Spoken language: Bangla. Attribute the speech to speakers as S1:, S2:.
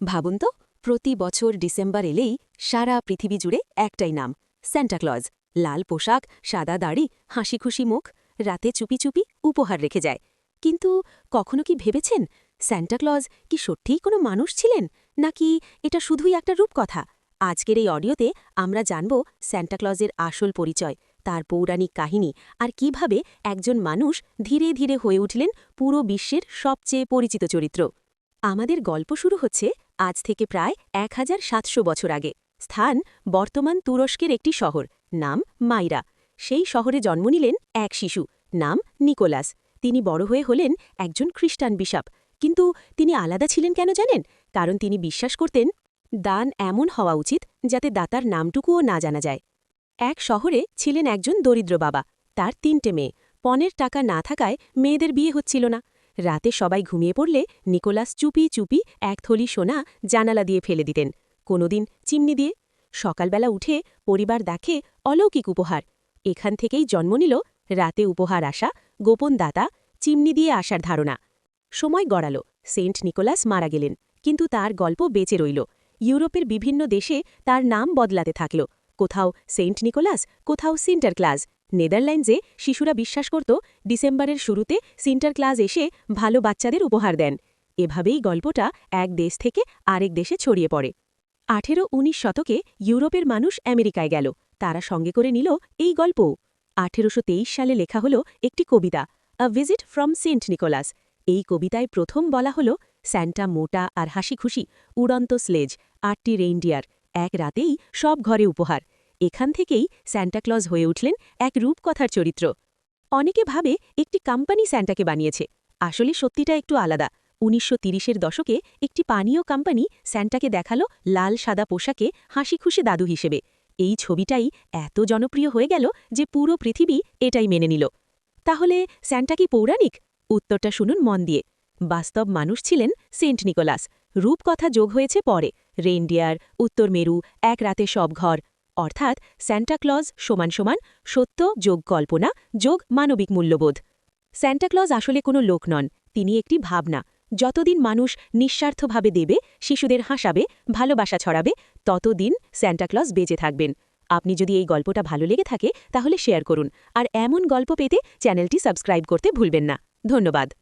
S1: ভাবুন তো, প্রতি বছর ডিসেম্বর এলেই সারা পৃথিবী জুড়ে একটাই নাম স্যান্টাক্লজ লাল পোশাক, সাদা দাড়ি হাসি খুশি মুখ, রাতে চুপি চুপি উপহার রেখে যায়। কিন্তু কখনো কি ভেবেছেন স্যান্টাক্লজ কি সত্যিই কোনো মানুষ ছিলেন? নাকি এটা শুধুই একটা রূপকথা? আজকের এই অডিওতে আমরা জানব স্যান্টাক্লজের আসল পরিচয়, তার পৌরাণিক কাহিনী আর কীভাবে একজন মানুষ ধীরে ধীরে হয়ে উঠলেন পুরো বিশ্বের সবচেয়ে পরিচিত চরিত্র। আমাদের গল্প শুরু হচ্ছে আজ থেকে প্রায় এক হাজার সাতশো বছর আগে। স্থান বর্তমান তুরস্কের একটি শহর, নাম মাইরা। সেই শহরে জন্ম নিলেন এক শিশু, নাম নিকোলাস। তিনি বড় হয়ে হলেন একজন খ্রিস্টান বিশাপ। কিন্তু তিনি আলাদা ছিলেন কেন জানেন? কারণ তিনি বিশ্বাস করতেন, দান এমন হওয়া উচিত যাতে দাতার নামটুকুও না জানা যায়। এক শহরে ছিলেন একজন দরিদ্র বাবা। তার তিনটে মেয়ে। পনেরো টাকা না থাকায় মেয়েদের বিয়ে হচ্ছিল না। রাতে সবাই ঘুমিয়ে পড়লে নিকোলাস চুপি চুপি এক থলি সোনা জানালা দিয়ে ফেলে দিতেন। কোনোদিন চিমনি দিয়ে। সকালবেলা উঠে পরিবার দেখে অলৌকিক উপহার। এখান থেকেই জন্ম নিল রাতে উপহার আসা গোপন দাতা চিমনি দিয়ে আসার ধারণা। সময় গড়াল, সেন্ট নিকোলাস মারা গেলেন, কিন্তু তার গল্প বেঁচে রইল। ইউরোপের বিভিন্ন দেশে তার নাম বদলাতে থাকল। কোথাও সেন্ট নিকোলাস, কোথাও সিন্টার ক্লাস নেদারল্যান্ডসে শিশুরা বিশ্বাস করত ডিসেম্বরের শুরুতে সিন্টার ক্লাস এসে ভালো বাচ্চাদের উপহার দেন। এভাবেই গল্পটা এক দেশ থেকে আরেক দেশে ছড়িয়ে পড়ে। আঠেরো উনিশ শতকে ইউরোপের মানুষ আমেরিকায় গেল। তারা সঙ্গে করে নিল এই গল্প আঠেরোশো তেইশ সালে লেখা হল একটি কবিতা a visit from Saint Nicholas এই কবিতায় প্রথম বলা হল, স্যান্টা মোটা আর হাসি খুশি উড়ন্ত স্লেজ, আটটি রেইনডিয়ার, এক রাতেই সব ঘরে উপহার। এখান থেকেই স্যান্টাক্লজ হয়ে উঠলেন এক রূপকথার চরিত্র। অনেকে ভাবে একটি কোম্পানি স্যান্টাকে বানিয়েছে। আসলে সত্যিটা একটু আলাদা। উনিশশো তিরিশের দশকে একটি পানীয় কোম্পানি স্যান্টাকে দেখাল লাল সাদা পোশাকে হাসি খুশি দাদু হিসেবে। এই ছবিটাই এত জনপ্রিয় হয়ে গেল যে পুরো পৃথিবী এটাই মেনে নিল। তাহলে স্যান্টা কি পৌরাণিক? উত্তরটা শুনুন মন দিয়ে। বাস্তব মানুষ ছিলেন সেন্ট নিকোলাস। রূপকথা যোগ হয়েছে পরে। রেইনডিয়ার, উত্তর মেরু, এক রাতে সব ঘর। অর্থাৎ স্যান্টাক্লজ সমান সমান সত্য যোগ কল্পনা যোগ মানবিক মূল্যবোধ। স্যান্টাক্লজ আসলে কোনো লোক নন, তিনি একটি ভাবনা। যতদিন মানুষ নিঃস্বার্থভাবে দেবে, শিশুদের হাসাবে, ভালোবাসা ছড়াবে, ততদিন স্যান্টাক্লজ বেঁচে থাকবেন। আপনি যদি এই গল্পটা ভালো লেগে থাকে, তাহলে শেয়ার করুন। আর এমন গল্প পেতে চ্যানেলটি সাবস্ক্রাইব করতে ভুলবেন না। ধন্যবাদ।